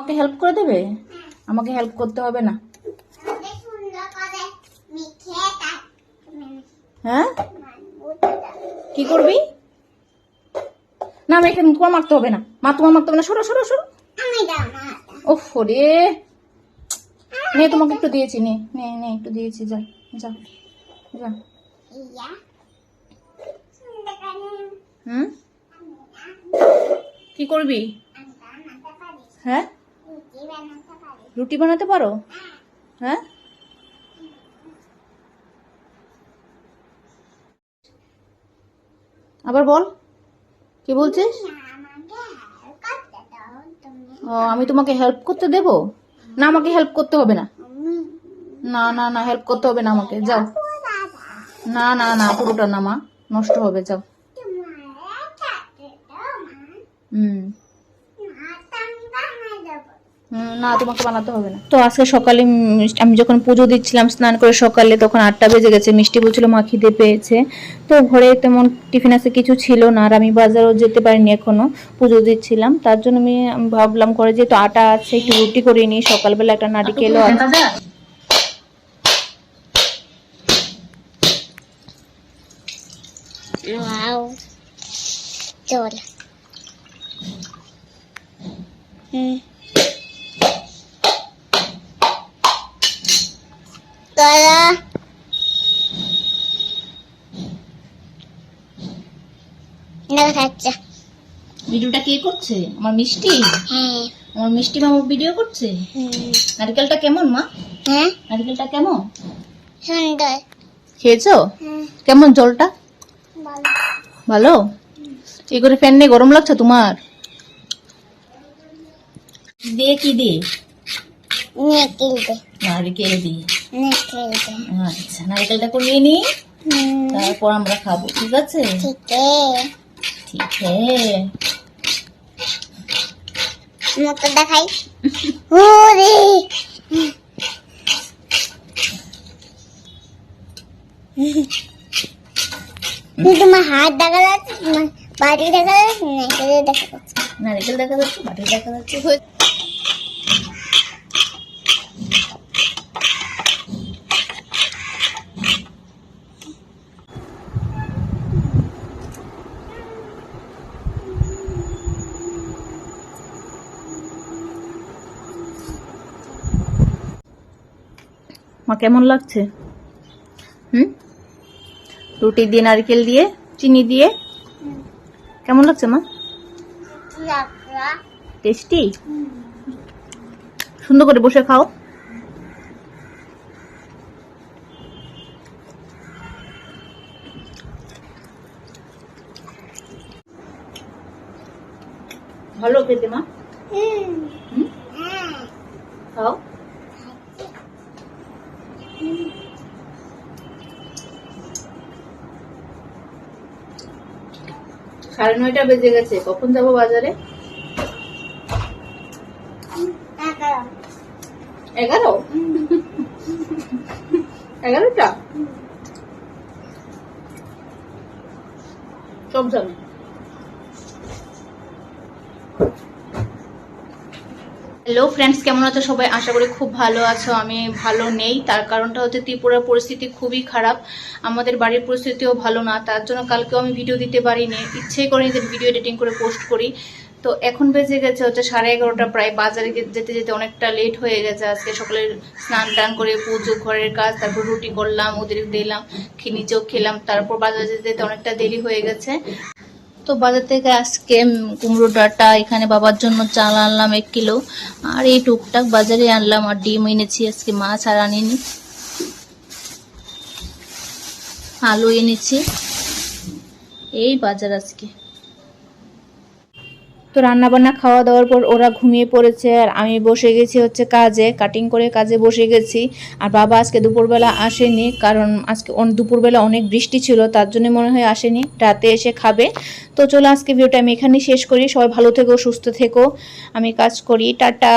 আমাকে হেল্প করে দেবে? আমাকে হেল্প করতে হবে না। হ্যাঁ? বুঝতে কি করবি? না আমি এখানে তোমার মারতে হবে না। মা তোমার মারতে হবে না। সরো সরো সরো। ও দাও না তোমাকে একটু দিয়েছি নে নে নে একটু দিয়েছি যা যা যা। হুম? কি করবি? হ্যাঁ? রুটি বানাতে পারো? হ্যাঁ? আবার বল, কি বলছিস? ও, আমি তোমাকে হেল্প করতে দেব? না, আমাকে হেল্প করতে হবে না। না না না হেল্প করতে হবে না আমাকে। যাও। না না না, পুরোটা না মা। নষ্ট হবে, যাও। হুম না তো আমি বানাই দেবো হুম, না তোমাকে বানাতে হবে না। তো আজকে সকালে আমি যখন পুজো দিচ্ছিলাম স্নান করে সকালে তখন আটটা বেজে গেছে মিষ্টি বলছিল মা খিদে পেয়েছে। তো ঘরে তেমন টিফিন আছে কিছু ছিল না আর আমি বাজারও যেতে পারিনি এখনও পুজো দিচ্ছিলাম। তার জন্য আমি ভাবলাম করে যেহেতু আটা আছে একটু রুটি করে নিই সকালবেলা একটা নারিকেলও আছে। ওয়াও চল হুম। দেখা যাচ্ছে ভিডিওটা কে করছে? আমার মিষ্টি? হ্যাঁ। আমার মিষ্টি মামা ভিডিও করছে? হুম নারকেলটা কেমন মা? হ্যাঁ। নারকেলটা কেমন? সুন্দর। খেয়েছো? কেমন জলটা? ভালো। এই করে ফ্যান নিয়ে গরম লাগছে তোমার? দিয়ে কি দিয়ে দে। নারকেল দিয়ে দে। আচ্ছা নারকেলটা করিয়ে নি। হুম তারপর আমরা খাব ঠিক আছে? ঠিক আছে। ঠিক হ্যাঁ মুখটা দেখাই। ওরে! তোমার হাত দেখা যাচ্ছে দেখা যাচ্ছে দেখা যাচ্ছে। নারকেল দেখা যাচ্ছে বাটি দেখা যাচ্ছে। মা, কেমন লাগছে? হুম? রুটি দিয়ে নারকেল দিয়ে, চিনি দিয়ে? কেমন লাগছে মা? টেস্টি? সুন্দর করে বসে খাও। ভালো খেতে মা। খাও। সাড়ে নয়টা বেজে গেছে। কখন যাব বাজারে? এগারো। এগারোটা? সব জানো হ্যালো ফ্রেন্ডস কেমন আছো? সবাই আশা করি খুব ভালো আছো, আমি ভালো নেই। তার কারণটা হচ্ছে ত্রিপুরার পরিস্থিতি খুবই খারাপ। আমাদের বাড়ির পরিস্থিতিও ভালো না, তার জন্য কালকেও আমি ভিডিও দিতে পারিনি। ইচ্ছেই করিনি যে ভিডিও এডিটিং করে পোস্ট করি। তো এখন বেজে গেছে হচ্ছে সাড়ে এগারোটা, প্রায় বাজারে যেতে যেতে অনেকটা লেট হয়ে গেছে আজকে। সকালে স্নান টান করে পুজো, ঘরের কাজ, তারপর রুটি করলাম, ওদের দিলাম নিচেও খেলাম, তারপর বাজারে যেতে যেতে অনেকটা দেরি হয়ে গেছে। তো বাজার থেকে আজকে কুমড়ো ডাটা এখানে বাবার জন্য চাল আনলাম এক কিলো। আর এই টুকটাক বাজারে আনলাম আর ডিম এনেছি, আজকে মাছ আর আনিনি। আলু এনেছি। এই বাজার আজকে। তো রান্নাবান্না খাওয়া দাওয়ার পর ওরা ঘুমিয়ে পড়েছে আর আমি বসে গেছি হচ্ছে কাজে কাটিং করে কাজে বসে গেছি। আর বাবা আজকে দুপুরবেলা আসেনি কারণ আজকে দুপুরবেলা অনেক বৃষ্টি ছিল, তার জন্য মনে হয় আসেনি, রাতে এসে খাবে। তো চলো আজকে ভিডিওটা আমি এখানেই শেষ করি, সবাই ভালো থেকো, সুস্থ থেকো, আমি কাজ করি, টাটা।